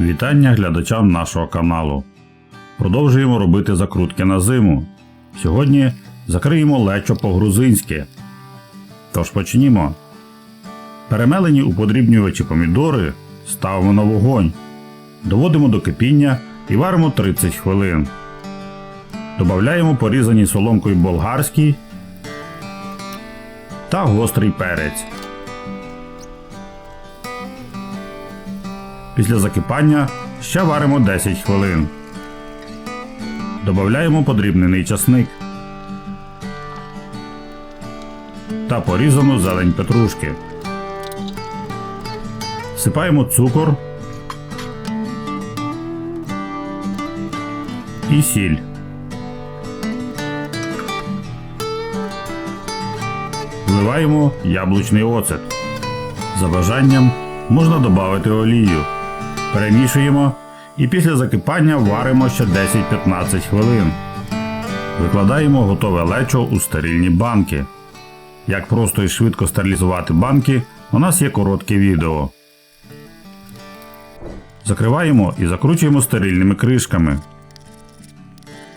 Вітання глядачам нашого каналу. Продовжуємо робити закрутки на зиму. Сьогодні закриємо лечо по-грузинськи. Тож почнімо. Перемелені у подрібнювачі помідори ставимо на вогонь. Доводимо до кипіння і варимо 30 хвилин. Додаємо порізані соломкою болгарський та гострий перець. Після закипання ще варимо 10 хвилин. Додаємо подрібнений часник та порізану зелень петрушки. Всипаємо цукор і сіль. Вливаємо яблучний оцет. За бажанням можна додати олію. Перемішуємо і після закипання варимо ще 10-15 хвилин. Викладаємо готове лечо у стерильні банки. Як просто і швидко стерилізувати банки, у нас є коротке відео. Закриваємо і закручуємо стерильними кришками.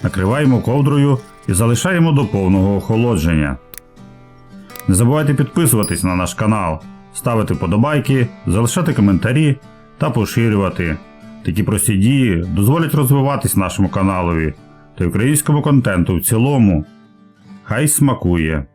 Накриваємо ковдрою і залишаємо до повного охолодження. Не забувайте підписуватись на наш канал, ставити подобайки, залишати коментарі та поширювати. Такі прості дії дозволять розвиватись нашому каналові та українському контенту в цілому. Хай смакує!